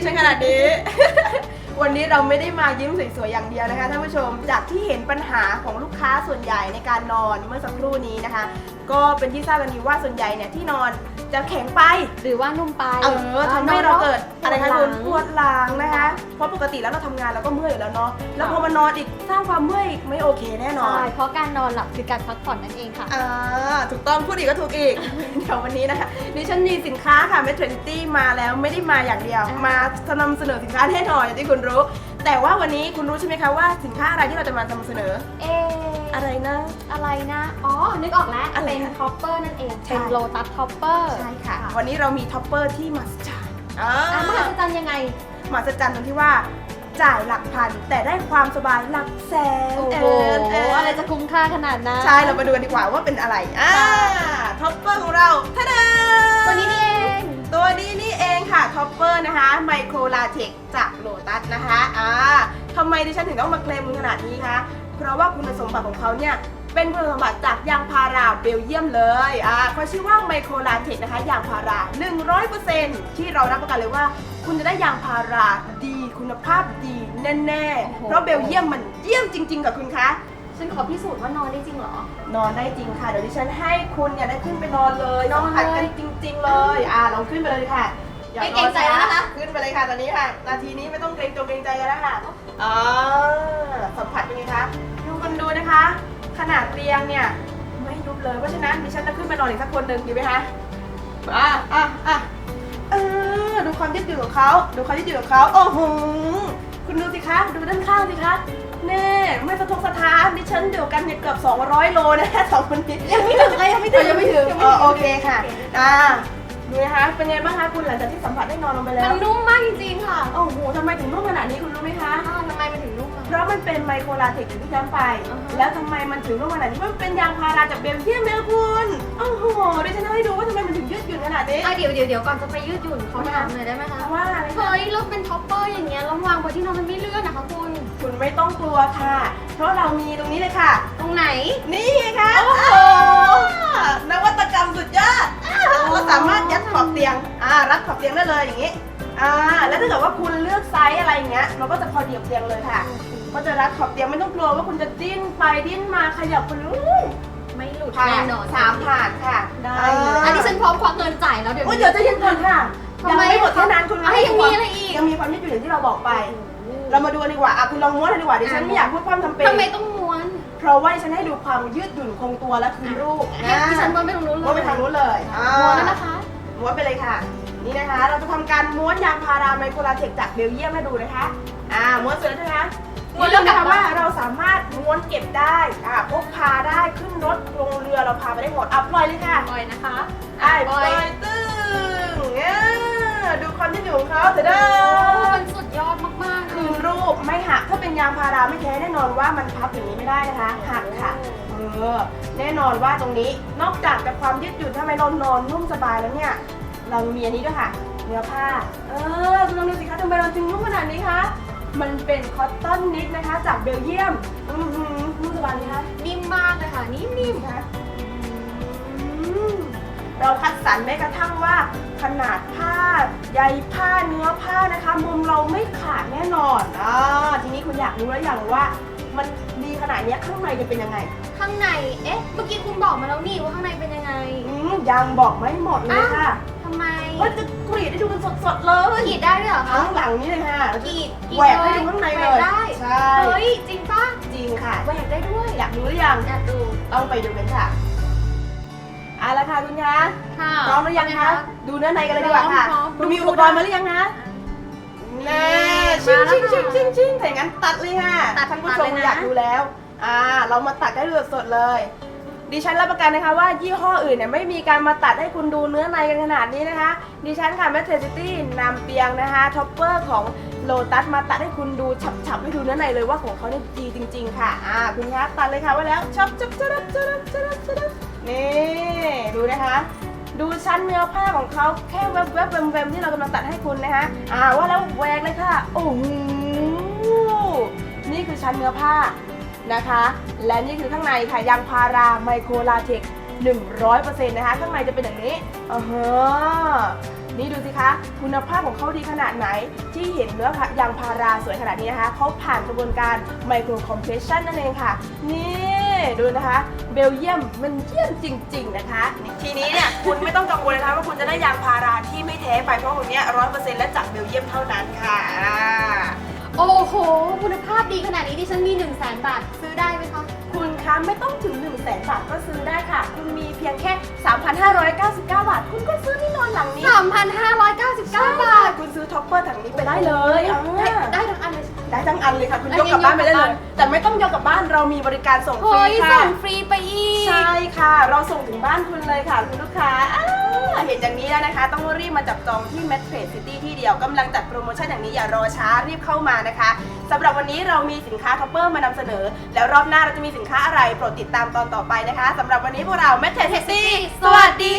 ดิฉันขนาดนี้ วันนี้เราไม่ได้มายิ้มสวยๆอย่างเดียวนะคะท่านผู้ชม จากที่เห็นปัญหาของลูกค้าส่วนใหญ่ในการนอนเมื่อสักครู่นี้นะคะ ก็เป็นที่ทราบกันดีว่าส่วนใหญ่เนี่ยที่นอนจะแข็งไป หรือว่านุ่มไปเออทำให้เราเกิดอะไรคะคุณปปววดดหลังนะคะ เพราะปกติแล้วเราทำงานเราก็เมื่อยอยู่แล้วเนาะ แล้วพอมานอนอีกสร้างความเมื่อยอีกไม่โอเคแน่นอน ใช่ เพราะการนอนหลับคือการพักผ่อนนั่นเองค่ะอ่าถูกต้องพูดอีกก็ถูกอีก เดี๋ยววันนี้นะคะดิฉันมีสินค้าค่ะ m e t r o n i t y มาแล้วไม่ได้มาอย่างเดียวอ่ามมานำเสนอสินค้าแน่นอนอย่างที่คุณรู้ แต่ว่าวันนี้คุณรู้ใช่ไหมคะว่าสินค้าอะไรที่เราจะมานำเสนอ เอะอะไรนะ อะไรนะ อ๋อ นึกออกแล้ว อะไรเป็นคะท็อปเปอร์นั่นเอง ใช่ เป็นโลตัสท็อปเปอร์ใช่ค่ะ วันนี้เรามีท็อปเปอร์ที่มหัศจรรย์อ่าอะมหัศจรรย์ยังไง มหัศจรรย์ตรงที่ว่า จ่ายหลักพันแต่ได้ความสบายหลักแสนโอ้เโหเอะไรจะคุ้มค่าขนาดนั้นใช่เรามาดูกันดีกว่าว่าเป็นอะไรอ่าท็อปเปอร์ของเราท่าดา ตัวนี้นี่เอง ตัวนี้นี่เองค่ะท็อปเปอร์นะคะไมโครลาเทคจาก โลตัสนะคะ อ่าทำไมดิฉันถึงต้องมาเคลมขนาดนี้คะ เพราะว่าคุณสมบัติของเขาเนี่ย เป็นคุณสมบัติจากยางพาราเบลเยียมเลย อ่าเขาชื่อว่าไมโครลาเทคนะคะ ยางพารา 100%ที่เรารับประกันเลยว่า คุณจะได้ยางพาราดี คุณภาพดีแน่ๆเพราะเบลเยียมมันเยี่ยมจริง ๆ กับคุณคะ ฉันขอพิสูจน์ว่านอนได้จริงเหรอ นอนได้จริงค่ะ เดี๋ยวดิฉันให้คุณเนี่ยได้ขึ้นไปนอนเลยนอนเลยสัมผัสกันจริง ๆ เลย อ่าลองขึ้นไปเลยค่ะ อย่าไม่เกรงใจแล้วนะคะ ขึ้นไปเลยค่ะตอนนี้ค่ะ นาทีนี้ไม่ต้องเกรงจงเกรงใจกันแล้วค่ะอ่าสัมผัสเป็นไงคะดูกันดูนะคะ ขนาดเตียงเนี่ยไม่ยุบเลย เพราะฉะนั้นดิฉันจะขึ้นไปนอนอีกสักคนหนึ่งดีไหมคะอะอะอะเออดูความยืดหยุ่นของเขาดูความยืดหยุ่นของเขาโอ้โหคุณดูสิคะ ดูด้านข้างสิคะเน่ไม่สะทกสะท้านดิฉันเดียวกันเนี่ยเกือบ 200 โลนะสองคนนี้ยังไม่ถึงเลยยังไม่ถึงยังไม่ถึงยังอ๋อโอไม่เคถึงค่ะอ่า ดูนะคะเป็นไงบ้างคะคุณหลังจากที่สัมผัสได้นอนลงไปแล้มัวนนุ่มมากจริงๆค่ะโอ้โหทำไมถึงนุ่มขนาดนี้คุณรู้ไหมคะ อ้าวทำไมมันถึงนุ่มอะเพราะมันเป็นไมโครลาเทคอย่างที่ย้ำไป อ่าฮะ แล้วทำไมมันถึงนุ่มขนาดนี้มันเป็นยางพาราจากเบลเยียมนะคุณโอ้โหดิฉันให้ดูว่าทำไมมันถึงยืดหยุ่นขนาดนี้ อะเดี๋ยวเดี๋ยวเดี๋ยวก่อนจะไปยืดหยุ่นเขาถามหน่อยได้ไหมคะ เพราะว่าอะไรคะเฮ้ยแล้วเป็นท็อปเปอร์อย่างเงี้ยแล้ววางบนที่นอนมันไม่เลื่อนนะคะคุณ คุณไม่ต้องกลัวค่ะ เพราะเรามีตรงนี้เลยค่ะ ตรงไหน นี่ สามารถยัดขอบเตียงอ่ารัดขอบเตียงได้เลยอย่างนี้อ่าแล้วถ้าเกิดว่าคุณเลือกไซส์อะไรอย่างเงี้ยมันก็จะพอดีกับเตียงเลยค่ะ ก็จะรัดขอบเตียงไม่ต้องกลัวว่าคุณจะดิ้นไปดิ้นมาขยับคุณรู้ไม่หลุดผ่าแน่นนอนสามผ่านค่ะได้เลยอันนี้ฉันพร้อมควักเงินจ่ายแล้วเดี๋ยวโอ้ยเดี๋ยวจะยังก่อนค่ะทำยังไมไม่หมดแค่นั้นคุณอะยังมีอะไรอีกยังมีความยืดหยุ่นอย่างที่เราบอกไป เรามาดูกันดีกว่าอะคุณลองม้วนเลยดีกว่าดิฉันไม่อยากพูดพร่ำทำเป็นทำไมต้องม้วน เพราะว่าดิฉันให้ดูความยืดหยุ่นคงตัวและคืนรูปให้ดิฉันม้วนไปตรงนู้นเลยม้วนไปทางนู้นเลยอ่าม้วนแล้วนะคะม้วนไปเลยค่ะ นี่นะคะ เราจะทำการม้วนยางพาราไมโครลาเทคจากเบลเยียมให้ดูนะคะ อ่าม้วนเสร็จแล้วนะคะม้วนเรื่องนะคะว่าเราสามารถม้วนเก็บได้อ่าพกพาได้ขึ้นรถลงเรือเราพาไปได้หมดอะปล่อยเลยค่ะปล่อยนะคะไอ้ปปล่ล่ออยยตึ้งอ่าดูความยืดหยุ่นของเขาเถอะเด้โอ้อ ไม่หักถ้าเป็นยางพาราไม่แท้แน่นอนว่ามันพับอย่างนี้ไม่ได้นะคะ หักค่ะเออแน่นอนว่าตรงนี้นอกจากจะความยืดหยุ่นทำไมนอนนอนนุ่มสบายแล้วเนี่ยเรามีอันนี้ด้วยค่ะเนื้อผ้า เออคุณลองดูสิคะทำไมเราจึงนุ่มขนาดนี้คะมันเป็นคอตตอนนิดนะคะ จากเบลเยียมอือหือนุ่มสบายไหมคะนิ่มมากเลยค่ะนิ่มนิ่มคะอืมเราคัดสรรแม้กระทั่งว่า ขนาดผ้าใยผ้าเนื้อผ้านะคะ มุมเราไม่ขาดแน่นอนอ่าทีนี้คุณอยากรู้แล้วอย่างว่า มันดีขนาดเนี้ยข้างในจะเป็นยังไงๆข้างใน เอ๊ะ เมื่อกี้คุณบอกมาแล้วนี่ว่าข้างในเป็นยังไง อืมยังบอกไม่หมดเลยค่ะทำไมว่าจะกรีดให้ดูกันสดๆเลยกรีดได้ด้วยเหรอคะข้างหลังนี้เลยค่ะกรีดกรีดแหวกให้ดูข้างในเลย แหวกได้ ใช่ เฮ้ย จริงปะจริงค่ะ แหวกได้ด้วย อยากรู้หรือยังอยากดู ต้องไปดูกันค่ะ เอาละค่ะคุณคะค่ะพร้อมหรือยังคะดูเนื้อในกันเลยดีกว่าค่ะพร้อมคุณมีอุปกรณ์มาหรือยังคะแน่ชิงชิงชิงชิงชิงถ้าอย่างนั้นตัดเลยค่ะตัดท่านผู้ตัดชเลมยนะอยากดูแล้วอ่าเรามาตัดให้ดูสดๆเลย ดิฉันรับประกันนะคะว่ายี่ห้ออื่นเนี่ยไม่มีการมาตัดให้คุณดูเนื้อในกันขนาดนี้นะคะ ดิฉันค่ะแมทเทอร์ซิตี้นำเตียงนะคะท็อปเปอร์ของโลตัสมาตัดให้คุณดูฉับๆให้ดูเนื้อในเลยว่าของเขาเนี่ยดีจริง ๆ ค่ะอ่าคุณคะตัดเลยค่ะไว้แล้วชับชับชับชับชับชับชับ นี่ดูนะคะ ดูชั้นเนื้อผ้าของเขาแค่แวบๆแวมๆที่เรากำลังตัดให้คุณนะคะอ่าว่าแล้วแหวกเลยค่ะโอ้โหนี่คือชั้นเนื้อผ้านะคะ และนี่คือข้างในค่ะยางพาราไมโครลาเทค100%นะคะ ข้างในจะเป็นอย่างนี้อ่านี่ดูสิคะ คุณภาพของเขาดีขนาดไหน ที่เห็นเนื้อยางพาราสวยขนาดนี้นะคะเขาผ่านกระบวนการไมโครคอมเพรสชันนั่นเองค่ะ นี่ ดูนะคะ เบลเยียมมันเยี่ยมจริง ๆนะคะ ทีนี้เนี่ยคุณไม่ต้องกังวลนะคะว่าคุณจะได้ยางพาราที่ไม่แท้ไปเพราะคนนี้ร้อยเปอร์เซ็นต์และจากเบลเยียมเท่านั้นค่ะโอ้โห คุณภาพดีขนาดนี้ดิฉันมี1นึ่งแสนบาทซื้อได้ไหมคะ คุณคะไม่ต้องถึง1 0 0 0 0แบาทก็ซื้อได้ค่ะ คุณมีเพียงแค่ 3,599 บาท คุณก็ซื้อที่นอนหลังนี้3,599 บาท คุณซื้อท็อปเปอร์ถังนี้ไปได้เลย อันเลยค่ะ คุณอันยนี้กกลับบ้านไปได้ยกกลัเลบยบ้านแต่ไม่ต้องยกกลับบ้านเรามีบริการส่งฟเฮ้รียค่ะ ส่งฟรีไปอีก ใช่ค่ะ เราส่งถึงบ้านคุณเลยค่ะ คุณลูกค้าอ่าเห็นอย่างนี้แล้วนะคะ ต้องรีบมาจับจองที่ m a t r a d City ที่เดียวกำลังจัดโปรโมชั่นอย่างนี้อย่ารอช้ารีบเข้ามานะคะสำหรับวันนี้เรามีสินค้าท็อปเปอร์มานำเสนอ แล้วรอบหน้าเราจะมีสินค้าอะไรโปรดติดตามตอนต่อไปนะคะสำหรับวันนี้พวกเรา m a t r a d City สวัสดี